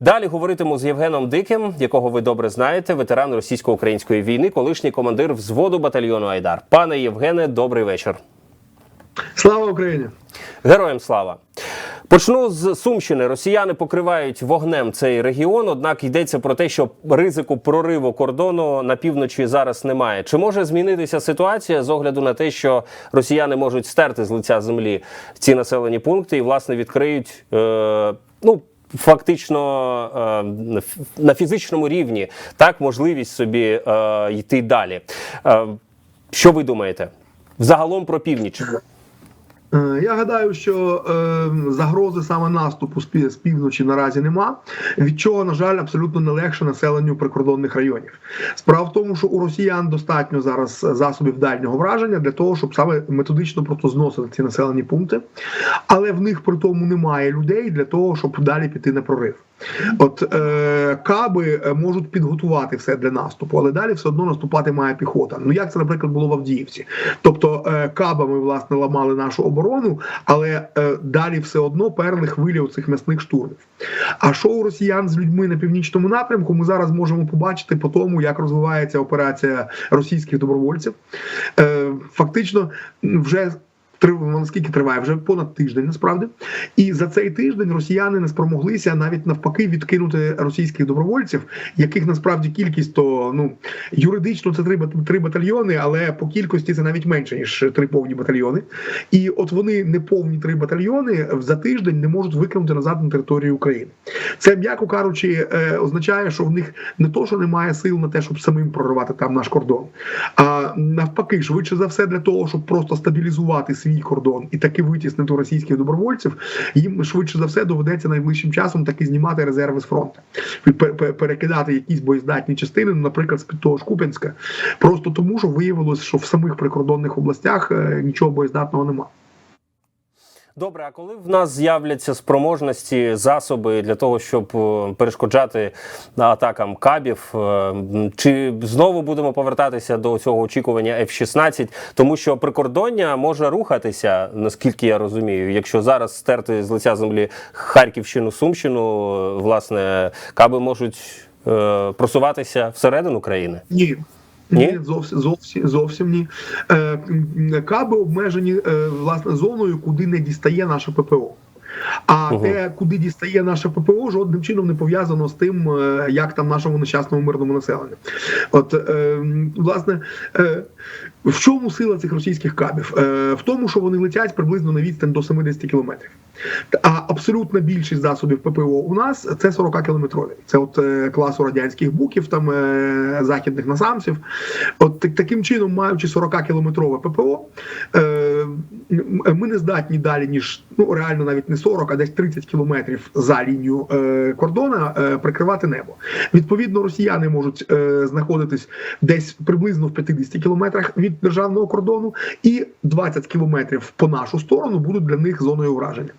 Далі говоритиму з Євгеном Диким, якого ви добре знаєте, ветеран російсько-української війни, колишній командир взводу батальйону Айдар. Пане Євгене, добрий вечір. Слава Україні! Героям слава. Почну з Сумщини. Росіяни покривають вогнем цей регіон. Однак йдеться про те, що ризику прориву кордону на півночі зараз немає. Чи може змінитися ситуація з огляду на те, що росіяни можуть стерти з лиця землі ці населені пункти і власне відкриють е, ну. Фактично е, на фізичному рівні так можливість собі е, йти далі. Е, що ви думаєте? Взагалом про північ? Е, Я гадаю, що е, загрози саме наступу з півночі наразі нема. Від чого, на жаль, абсолютно не легше населенню прикордонних районів. Справа в тому, що у росіян достатньо зараз засобів дальнього враження для того, щоб саме методично просто зносити ці населені пункти, але в них при тому немає людей для того, щоб далі піти на прорив. От е, каби е, можуть підготувати все для наступу, але далі все одно наступати має піхота. Ну як це, наприклад, було в Авдіївці. Тобто е, кабами власне ламали нашу оборону, але е, далі все одно перли хвилі цих м'ясних штурмів. А що у росіян з людьми на північному напрямку? Ми зараз можемо побачити по тому, як розвивається операція російських добровольців. Е, фактично, вже наскільки триває вже понад тиждень, насправді, і за цей тиждень росіяни не спромоглися навіть навпаки відкинути російських добровольців, яких насправді кількість то ну юридично це три, три батальйони, але по кількості це навіть менше ніж три повні батальйони. І от вони неповні три батальйони за тиждень не можуть викинути назад на територію України. Це м'яко кажучи, е, означає, що в них не то, що немає сил на те, щоб самим проривати там наш кордон, а навпаки, швидше за все, для того, щоб просто стабілізувати свій кордон і таки витіснити російських добровольців, їм швидше за все доведеться найближчим часом таки знімати резерви з фронту, Пе- пе- перекидати якісь боєздатні частини, ну, наприклад, з під того ж Куп'янська, просто тому, що виявилось, що в самих прикордонних областях е, нічого боєздатного немає. Добре, а коли в нас з'являться спроможності, засоби для того, щоб е, перешкоджати атакам кабів, е, чи знову будемо повертатися до цього очікування F-16? Тому що прикордоння може рухатися, наскільки я розумію. Якщо зараз стерти з лиця землі Харківщину, Сумщину, е, власне, каби можуть просуватися всередину країни. Ні. Ні? Зовсім зовсім зовсім ні. Е, каби обмежені е, власне зоною, куди не дістає наше ППО. А Ого. те, куди дістає наше ППО, жодним чином не пов'язано з тим, е, як там нашому нещасному мирному населенню. От е, власне, е, в чому сила цих російських кабів? Е, в тому, що вони летять приблизно на відстань до 70 кілометрів. А абсолютна більшість засобів ППО у нас це 40 кілометрові. Це от е, класу радянських буків, там е, західних насамців. От так- таким чином, маючи 40 кілометрове ППО, е, ми не здатні далі ніж ну реально навіть не 40, а десь 30 кілометрів за лінію е, кордона е, прикривати небо. Відповідно, росіяни можуть е, знаходитись десь приблизно в 50 кілометрах від державного кордону, і 20 кілометрів по нашу сторону будуть для них зоною враження.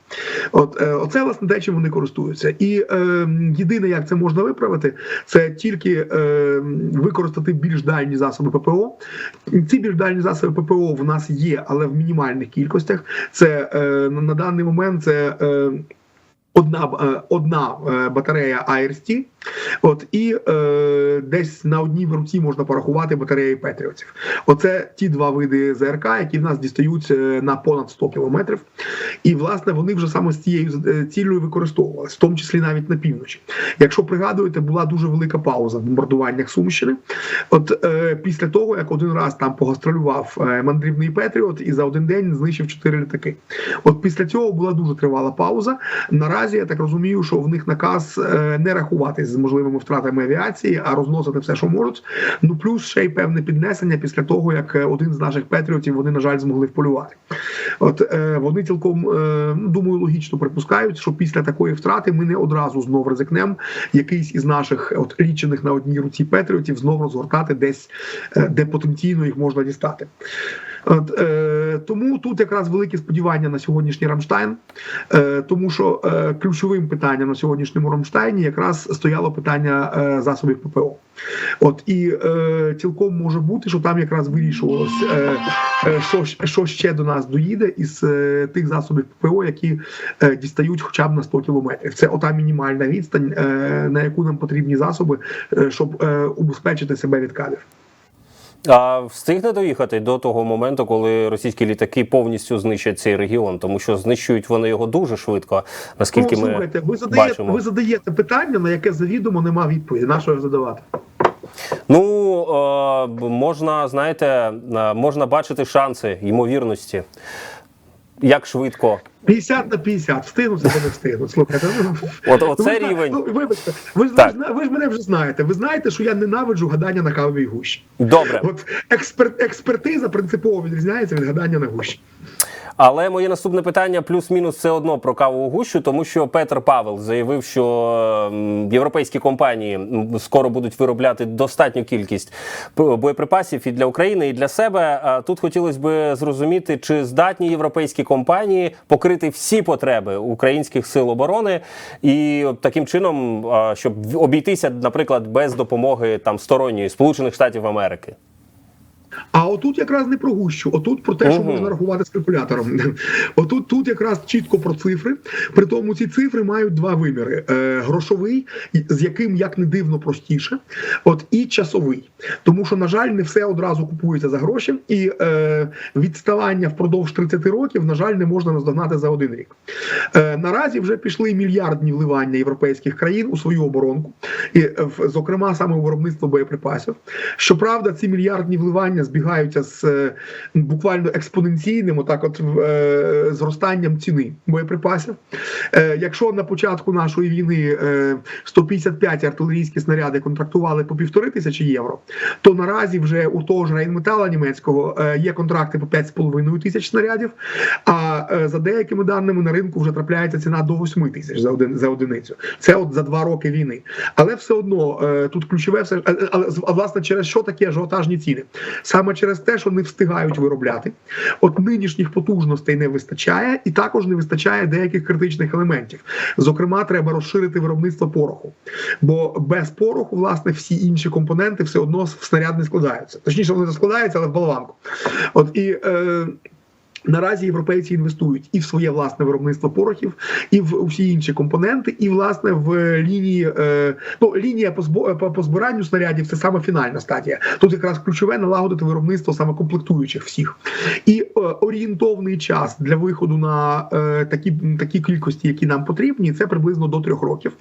От е, оце власне те, чим вони користуються. І е, єдине, як це можна виправити, це тільки е, використати більш дальні засоби ППО. Ці більш дальні засоби ППО в нас є, але в мінімальних кількостях. Це е, на даний момент це. Е, Одна е, одна е, батарея АРСТ, от і е, десь на одній руці можна порахувати батареї Петріотів. Оце ті два види ЗРК, які в нас дістають е, на понад 100 кілометрів. І власне вони вже саме з цією цілею використовувалися, в тому числі навіть на півночі. Якщо пригадуєте, була дуже велика пауза в бомбардуваннях Сумщини. От е, після того, як один раз там погастролював мандрівний Петріот і за один день знищив чотири літаки. От після цього була дуже тривала пауза. Наразі я так розумію, що в них наказ е, не рахуватись з можливими втратами авіації, а розносити все, що можуть. Ну плюс ще й певне піднесення після того, як е, один з наших патріотів вони на жаль змогли вполювати. От е, вони цілком ну, думаю, логічно припускають, що після такої втрати ми не одразу знов ризикнемо якийсь із наших от лічених на одній руці патріотів знов розгортати десь, де потенційно їх можна дістати. От, е, тому тут якраз великі сподівання на сьогоднішній Рамштайн, е, тому що е, ключовим питанням на сьогоднішньому Рамштайні якраз стояло питання е, засобів ППО. От і е, цілком може бути, що там якраз вирішувалось, е, е, що, що ще до нас доїде із е, тих засобів ППО, які е, дістають хоча б на 100 кілометрів. Це ота мінімальна відстань, е, на яку нам потрібні засоби, е, щоб е, убезпечити себе від кадів. А встигне доїхати до того моменту, коли російські літаки повністю знищать цей регіон, тому що знищують вони його дуже швидко, наскільки ну, ми слухайте, ви задаєте, бачимо. ви задаєте питання, на яке завідомо нема відповіді. На що задавати? Ну е, можна, знаєте, е, можна бачити шанси ймовірності. Як швидко 50 на 50. Встигнуть або не встигнуть. Слухайте, ну, От- ну, оце ви, рівень. Ну, вибачте, ви ж, ви, ж, ви ж мене вже знаєте. Ви знаєте, що я ненавиджу гадання на кавовій гущі. добре. От експерт, експертиза принципово відрізняється від гадання на гущі. Але моє наступне питання плюс-мінус все одно про кавову гущу, тому що Петр Павел заявив, що європейські компанії скоро будуть виробляти достатню кількість боєприпасів і для України, і для себе. А Тут хотілося б зрозуміти, чи здатні європейські компанії покрити всі потреби українських сил оборони, і таким чином, щоб обійтися, наприклад, без допомоги там сторонньої Сполучених Штатів Америки. А отут якраз не про гущу, отут про те, що можна рахувати з калькулятором. Отут тут якраз чітко про цифри. При тому ці цифри мають два виміри: е, грошовий, з яким як не дивно простіше, от і часовий. Тому що, на жаль, не все одразу купується за гроші, і е, відставання впродовж 30 років, на жаль, не можна наздогнати за один рік. Е, наразі вже пішли мільярдні вливання європейських країн у свою оборонку, і е, зокрема саме у виробництво боєприпасів. Щоправда, ці мільярдні вливання збігаються з е, буквально експоненційним, отак, от е, зростанням ціни боєприпасів. Е, якщо на початку нашої війни е, 155 артилерійські снаряди контрактували по півтори тисячі євро, то наразі вже у того ж Рейнметала німецького є контракти по 5,5 тисяч снарядів. А за деякими даними на ринку вже трапляється ціна до 8 тисяч за один за одиницю. Це от за два роки війни. Але все одно тут ключове все але власне через що такі ажіотажні ціни? Саме через те, що не встигають виробляти. От нинішніх потужностей не вистачає, і також не вистачає деяких критичних елементів. Зокрема, треба розширити виробництво пороху. Бо без пороху, власне, всі інші компоненти все одно в снаряд не складаються. Точніше, вони складаються, але в болванку. От і. Е, Наразі європейці інвестують і в своє власне виробництво порохів, і в усі інші компоненти, і власне в лінії е, ну лінія по збиранню снарядів це саме фінальна стадія. Тут якраз ключове налагодити виробництво саме комплектуючих всіх. І е, орієнтовний час для виходу на е, такі такі кількості, які нам потрібні, це приблизно до трьох років.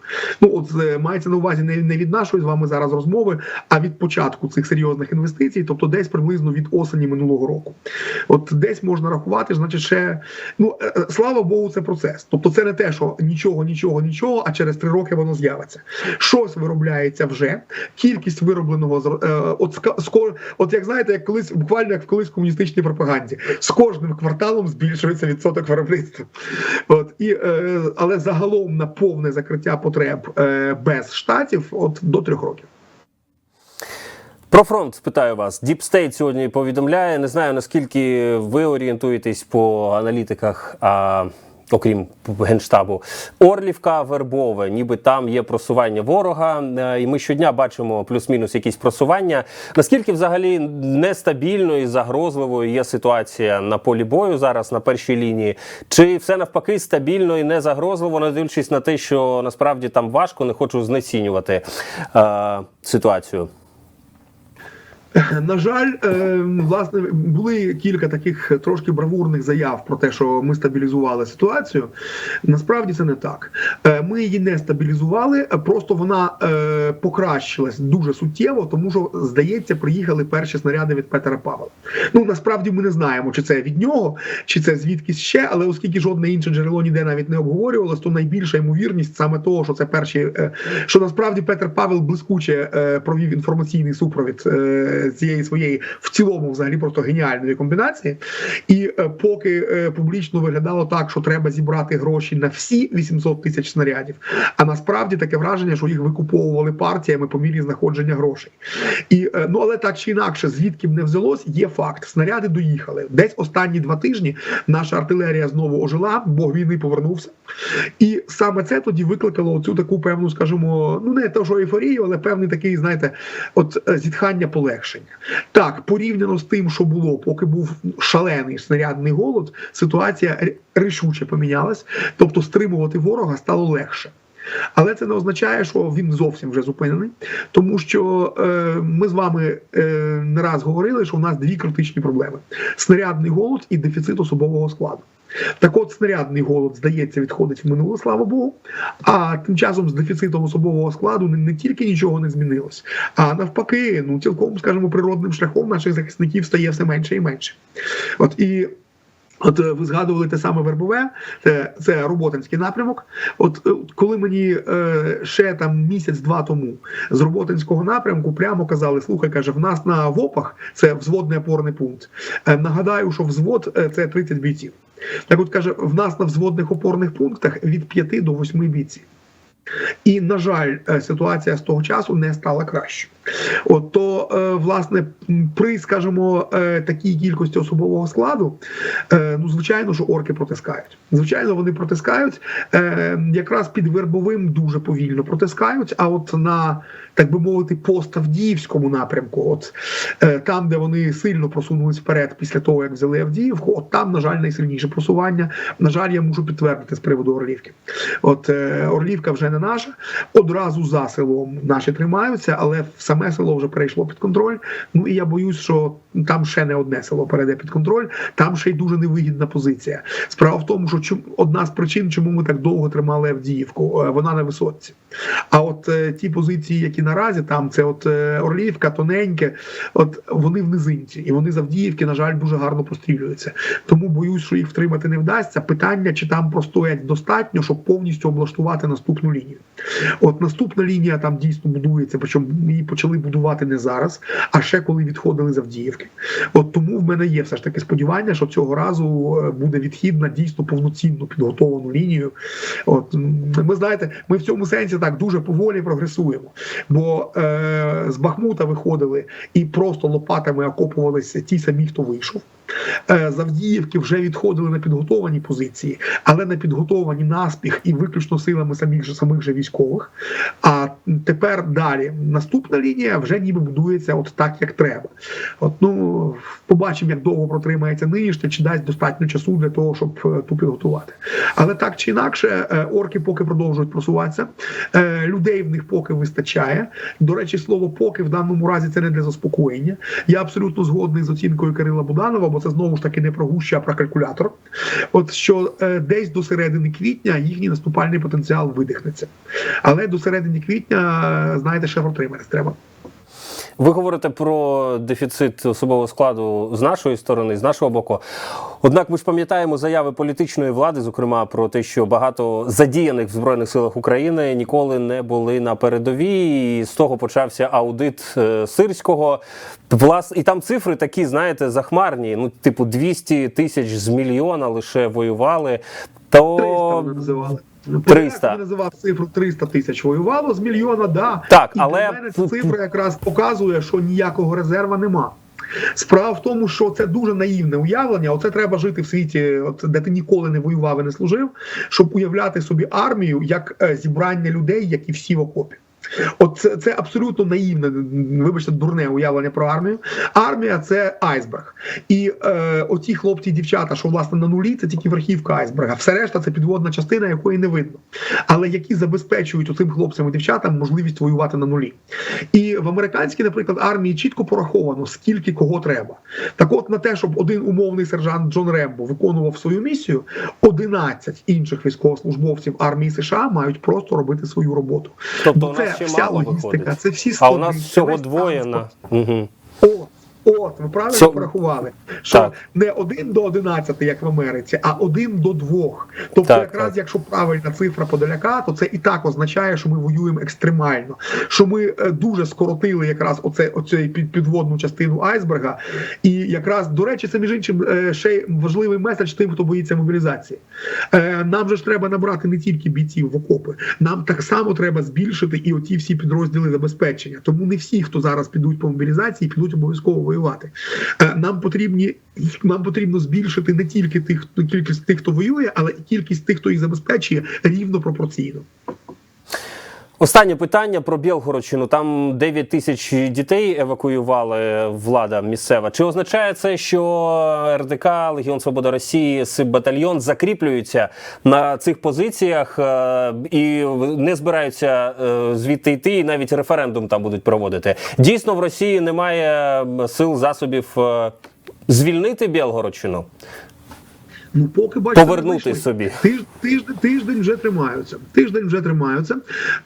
Ну от мається на увазі не, не від нашої з вами зараз розмови, а від початку цих серйозних інвестицій, тобто десь приблизно від осені минулого року. От десь можна рахувати, значить, ще ну е, е, слава Богу, це процес. Тобто, це не те, що нічого, нічого, нічого, а через три роки воно з'явиться. Щось виробляється вже. Кількість виробленого е, от от як знаєте, як колись буквально як колись комуністичній пропаганді, з кожним кварталом збільшується відсоток виробництва. От і е, але загалом на повне закриття потреб е, без штатів, от до трьох років. Про фронт спитаю вас. State сьогодні повідомляє. Не знаю наскільки ви орієнтуєтесь по аналітиках. А... Окрім генштабу, Орлівка, Вербове, ніби там є просування ворога, е, і ми щодня бачимо плюс-мінус якісь просування. Наскільки взагалі нестабільною і загрозливою є ситуація на полі бою зараз на першій лінії? Чи все навпаки стабільно і не загрозливо, не дивлячись на те, що насправді там важко, не хочу знецінювати е, ситуацію? На жаль, е, власне, були кілька таких трошки бравурних заяв про те, що ми стабілізували ситуацію. Насправді це не так. Е, Ми її не стабілізували, е, просто вона е, покращилась дуже суттєво, тому що, здається, приїхали перші снаряди від Петера Павла. Ну насправді ми не знаємо, чи це від нього, чи це звідкись ще, але оскільки жодне інше джерело ніде навіть не обговорювалось, то найбільша ймовірність саме того, що це перші, е, що насправді Петер Павел блискуче е, провів інформаційний супровід. Цієї своєї в цілому, взагалі, просто геніальної комбінації. І е, поки е, публічно виглядало так, що треба зібрати гроші на всі 800 тисяч снарядів, а насправді таке враження, що їх викуповували партіями по мірі знаходження грошей. І е, ну але так чи інакше, звідки б не взялось, є факт. Снаряди доїхали. Десь останні два тижні наша артилерія знову ожила, бог війни повернувся. І саме це тоді викликало цю таку певну, скажімо, ну не те, що ейфорію, але певний такий, знаєте, от зітхання полегшення. Так, порівняно з тим, що було, поки був шалений снарядний голод, ситуація рішуче помінялась, тобто стримувати ворога стало легше. Але це не означає, що він зовсім вже зупинений, тому що е, ми з вами е, не раз говорили, що у нас дві критичні проблеми: снарядний голод і дефіцит особового складу. Так от снарядний голод, здається, відходить в минуле, слава Богу. А тим часом з дефіцитом особового складу не, не тільки нічого не змінилось, а навпаки, ну цілком, скажімо, природним шляхом наших захисників стає все менше і менше. От і. От е, ви згадували те саме вербове, це, це роботинський напрямок. От е, коли мені е, ще там місяць-два тому з роботинського напрямку прямо казали: слухай, каже, в нас на ВОПах це взводний опорний пункт. Е, нагадаю, що взвод е, це 30 бійців. Так от каже, в нас на взводних опорних пунктах від 5 до 8 бійців. І, на жаль, ситуація з того часу не стала кращою. От то, е, власне, при, скажімо, е, такій кількості особового складу, е, ну, звичайно, що орки протискають. Звичайно, вони протискають якраз під вербовим дуже повільно протискають. А от на так би мовити, пост-Авдіївському напрямку, от там, де вони сильно просунулись вперед після того, як взяли Авдіївку, от там, на жаль, найсильніше просування. На жаль, я можу підтвердити з приводу Орлівки. От Орлівка вже не наша. Одразу за селом наші тримаються, але саме село вже перейшло під контроль. Ну і я боюсь, що там ще не одне село перейде під контроль. Там ще й дуже невигідна позиція. Справа в тому, що одна з причин, чому ми так довго тримали Авдіївку, е, вона на висотці. А от е, ті позиції, які наразі там, це от е, Орлівка, тоненьке, от вони в низинці, і вони з Авдіївки, на жаль, дуже гарно пострілюються. Тому боюсь, що їх втримати не вдасться. Питання, чи там простоять достатньо, щоб повністю облаштувати наступну лінію. От наступна лінія там дійсно будується, причому її почали будувати не зараз, а ще коли відходили з Авдіївки. От тому в мене є все ж таки сподівання, що цього разу е, буде відхід на дійсно повноцінну підготовлену лінію. От ми знаєте, ми в цьому сенсі так дуже поволі прогресуємо. Бо е, з Бахмута виходили і просто лопатами окопувалися ті самі, хто вийшов. Е, з Авдіївки вже відходили на підготовані позиції, але на підготовані наспіх і виключно силами самих же самих же військових. А тепер далі наступна лінія вже ніби будується от так, як треба. От ну побачимо, як довго протримається нинішня, чи дасть достатньо часу для того, щоб е, ту підготувати. Але так чи інакше, е, орки поки продовжують просуватися. Людей в них поки вистачає. До речі, слово поки в даному разі це не для заспокоєння. Я абсолютно згодний з оцінкою Кирила Буданова, бо це знову ж таки не про гуща, а про калькулятор. От що е, десь до середини квітня їхній наступальний потенціал видихнеться. Але до середини квітня, е, знаєте, ще протриматись треба. Ви говорите про дефіцит особового складу з нашої сторони, з нашого боку. Однак ми ж пам'ятаємо заяви політичної влади, зокрема про те, що багато задіяних в збройних силах України ніколи не були на передовій. І з того почався аудит е, сирського. Влас, і там цифри такі, знаєте, захмарні. Ну, типу, 200 тисяч з мільйона лише воювали. То. 300. Я називав цифру 300 тисяч воювало з мільйона, да. Так, і але- для мене ця цифра якраз показує, що ніякого резерва нема. Справа в тому, що це дуже наївне уявлення. Оце треба жити в світі, от де ти ніколи не воював і не служив, щоб уявляти собі армію як е, зібрання людей, які всі в окопі. От це, це абсолютно наївне, вибачте, дурне уявлення про армію. Армія це айсберг. І е, оці хлопці і дівчата, що власне на нулі, це тільки верхівка айсберга. Все решта це підводна частина, якої не видно. Але які забезпечують оцим хлопцям і дівчатам можливість воювати на нулі. І в американській, наприклад, армії чітко пораховано, скільки кого треба. Так от на те, щоб один умовний сержант Джон Рембо виконував свою місію, 11 інших військовослужбовців армії США мають просто робити свою роботу. Тобто це вся мало логістика, виходить. це всі а у нас всього двоє на угу. О, От, ви правильно Це- порахували, що Так. не 1 до 11, як в Америці, а 1 до 2. Тобто, Так, якраз так. якщо правильна цифра подаляка, то це і так означає, що ми воюємо екстремально, що ми е, дуже скоротили якраз оце, оцей підводну частину айсберга. І якраз, до речі, це між іншим е, ще й важливий меседж тим, хто боїться мобілізації. Е, Нам же ж треба набрати не тільки бійців в окопи, нам так само треба збільшити і оті всі підрозділи забезпечення. Тому не всі, хто зараз підуть по мобілізації, підуть обов'язково воювати. Е, Нам потрібні нам потрібно збільшити не тільки тих, кількість тих, хто воює, але і кількість тих, хто їх забезпечує, рівно пропорційно. Останнє питання про Білгородщину. Там 9 тисяч дітей евакуювали влада місцева. Чи означає це, що РДК, Легіон Свобода Росії, Сиббатальйон закріплюються на цих позиціях е, і не збираються е, звідти йти, і навіть референдум там будуть проводити? Дійсно, в Росії немає сил засобів е, звільнити Білгородщину, Ну, поки бачите, повернути собі. Тиж, тиждень, тиждень вже тримаються. Тиждень вже тримаються.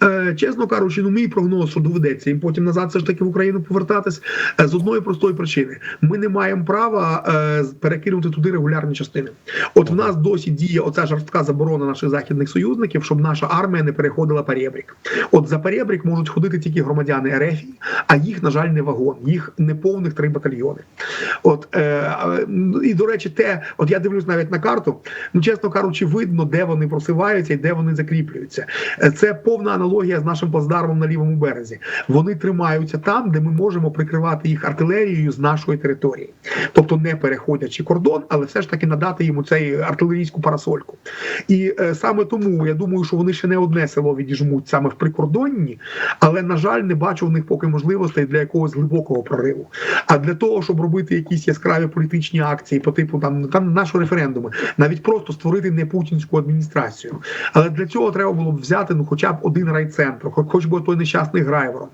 Е, чесно кажучи, ну мій прогноз, що доведеться їм потім назад все ж таки в Україну повертатись е, з одної простої причини. Ми не маємо права е, перекинути туди регулярні частини. От в нас досі діє оця жорстка заборона наших західних союзників, щоб наша армія не переходила перебрік. От за перебрік можуть ходити тільки громадяни РФ, а їх, на жаль, не вагон. Їх не повних три батальйони. От е, і до речі, те, от я дивлюсь навіть на карту. Ну, чесно кажучи, видно, де вони просиваються і де вони закріплюються. Е, Це повна аналогія з нашим плацдармом на лівому березі. Вони тримаються там, де ми можемо прикривати їх артилерією з нашої території, тобто не переходячи кордон, але все ж таки надати йому цей артилерійську парасольку. І е, саме тому я думаю, що вони ще не одне село відіжмуть саме в прикордонні, але на жаль, не бачу в них поки можливостей для якогось глибокого прориву. А для того, щоб робити якісь яскраві політичні акції по типу там там нашого референдуму, навіть просто створити не путінську адміністрацію. Але для цього треба було б взяти ну, хоча б один райцентр, хоч, би той нещасний Грайворон.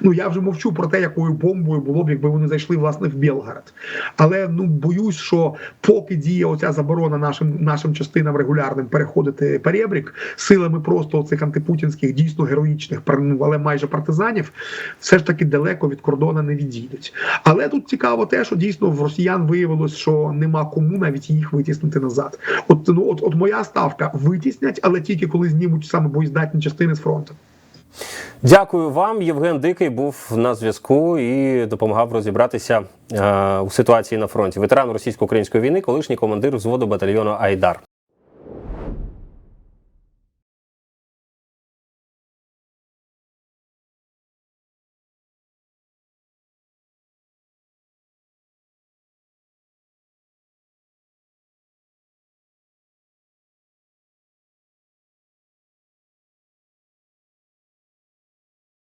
Ну я вже мовчу про те, якою бомбою було б, якби вони зайшли власне в Білгород. Але ну боюсь, що поки діє оця заборона нашим нашим частинам регулярним переходити перебрік силами просто цих антипутінських дійсно героїчних, ну, але майже партизанів, все ж таки далеко від кордону не відійдуть. Але тут цікаво те, що дійсно в росіян виявилось, що нема кому навіть їх витіснити назад. От ну от, от моя ставка витіснять, але тільки коли знімуть саме боєздатні частини з фронту. Дякую вам. Євген Дикий був на зв'язку і допомагав розібратися е, у ситуації на фронті. Ветеран російсько-української війни, колишній командир взводу батальйону Айдар.